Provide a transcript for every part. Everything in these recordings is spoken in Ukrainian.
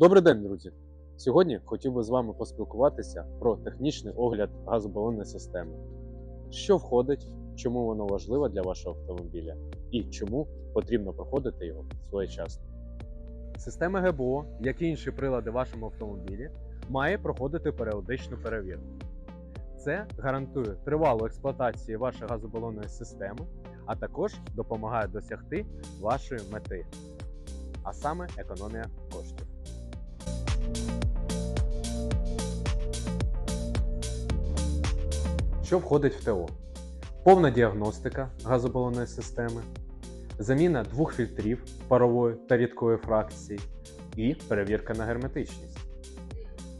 Добрий день, друзі! Сьогодні хотів би з вами поспілкуватися про технічний огляд газобалонної системи. Що входить, чому воно важливо для вашого автомобіля і чому потрібно проходити його своєчасно. Система ГБО, як і інші прилади в вашому автомобілі, має проходити періодичну перевірку. Це гарантує тривалу експлуатацію вашої газобалонної системи, а також допомагає досягти вашої мети, а саме економія коштів. Що входить в ТО? Повна діагностика газобалонної системи, заміна двох фільтрів парової та рідкої фракції і перевірка на герметичність.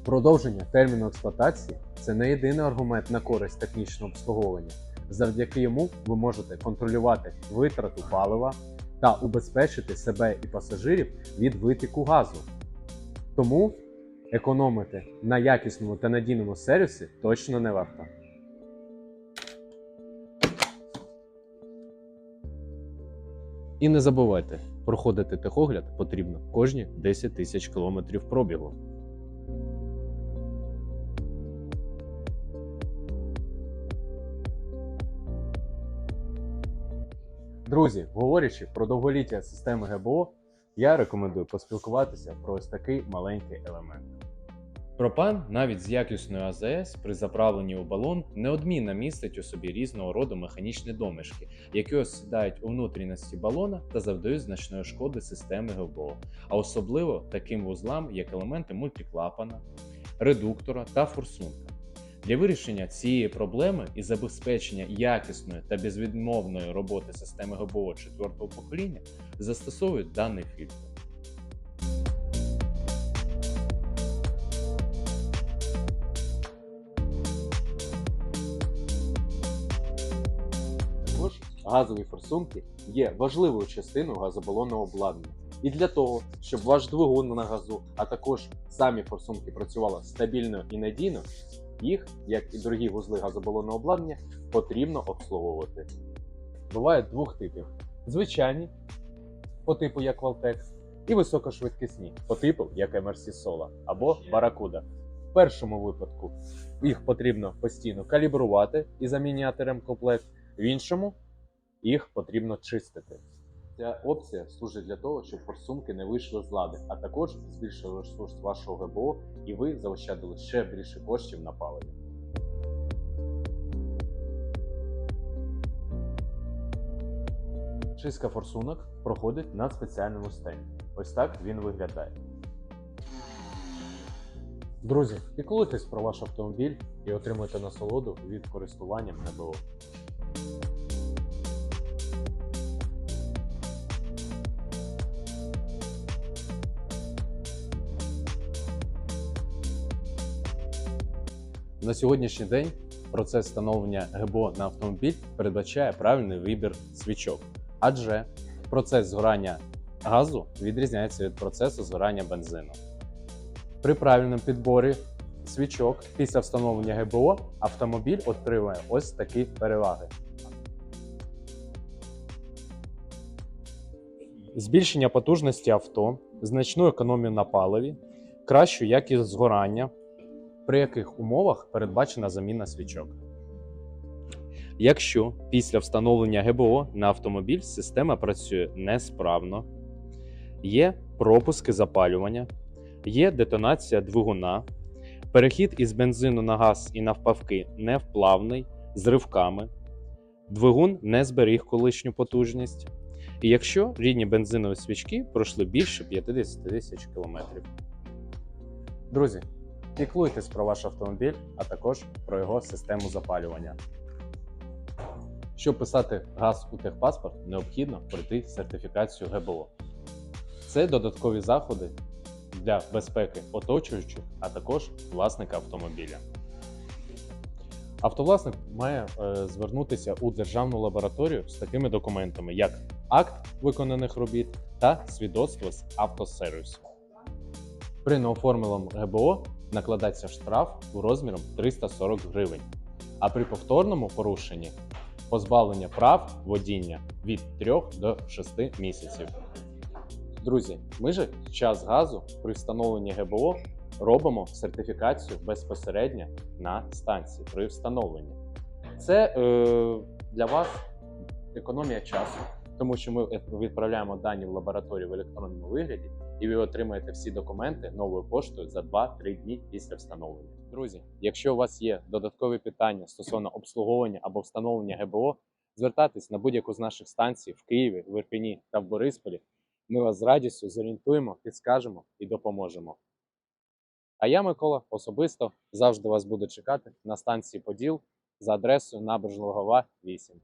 Продовження терміну експлуатації це не єдиний аргумент на користь технічного обслуговування. Завдяки йому ви можете контролювати витрату палива та убезпечити себе і пасажирів від витіку газу. Тому економити на якісному та надійному сервісі точно не варто. І не забувайте, проходити техогляд потрібно кожні 10 тисяч кілометрів пробігу. Друзі, говорячи про довголіття системи ГБО, я рекомендую поспілкуватися про ось такий маленький елемент. Пропан навіть з якісною АЗС при заправленні у балон неодмінно містить у собі різного роду механічні домішки, які осідають у внутрішності балона та завдають значної шкоди системи ГБО, а особливо таким вузлам, як елементи мультиклапана, редуктора та форсунка. Для вирішення цієї проблеми і забезпечення якісної та безвідмовної роботи системи ГБО четвертого покоління застосовують даний фільтр. Також газові форсунки є важливою частиною газобалонного обладнання. І для того, щоб ваш двигун на газу, а також самі форсунки працювали стабільно і надійно, їх, як і дорогі вузли газобалонного обладнання, потрібно обслуговувати. Бувають двох типів: звичайні, по типу як Valtex, і високошвидкісні, по типу як MRC Sola або Barracuda. В першому випадку їх потрібно постійно калібрувати і заміняти ремкомплект. В іншому їх потрібно чистити. Ця опція служить для того, щоб форсунки не вийшли з лади, а також збільшили ресурс вашого ГБО і ви заощадили ще більше коштів на паливі. Чистка форсунок проходить на спеціальному стенді. Ось так він виглядає. Друзі, піклуйтесь про ваш автомобіль і отримуйте насолоду від користування ГБО. На сьогоднішній день процес встановлення ГБО на автомобіль передбачає правильний вибір свічок, адже процес згорання газу відрізняється від процесу згорання бензину. При правильному підборі свічок після встановлення ГБО автомобіль отримує ось такі переваги. Збільшення потужності авто, значну економію на паливі, кращу якість згорання, при яких умовах передбачена заміна свічок. Якщо після встановлення ГБО на автомобіль система працює несправно, є пропуски запалювання, є детонація двигуна, перехід із бензину на газ і навпавки невплавний з ривками, двигун не зберіг колишню потужність, і якщо рідні бензинові свічки пройшли більше 50 тисяч кілометрів. Друзі, піклуйтесь про ваш автомобіль, а також про його систему запалювання. Щоб писати газ у техпаспорт, необхідно пройти сертифікацію ГБО. Це додаткові заходи для безпеки оточуючих, а також власника автомобіля. Автовласник має е, звернутися у державну лабораторію з такими документами, як акт виконаних робіт та свідоцтво з автосервісу. При неоформленому ГБО накладається штраф у розміром 340 гривень, а при повторному порушенні позбавлення прав водіння від 3 до 6 місяців. Друзі, ми же час газу при встановленні ГБО робимо сертифікацію безпосередньо на станції при встановленні. Це е, для вас економія часу, тому що ми відправляємо дані в лабораторію в електронному вигляді, і ви отримаєте всі документи новою поштою за 2-3 дні після встановлення. Друзі, якщо у вас є додаткові питання стосовно обслуговування або встановлення ГБО, звертайтесь на будь-яку з наших станцій в Києві, в Ірпені та в Борисполі. Ми вас з радістю зорієнтуємо, підскажемо і допоможемо. А я, Микола, особисто завжди вас буду чекати на станції Поділ за адресою Набережна Лугова 8.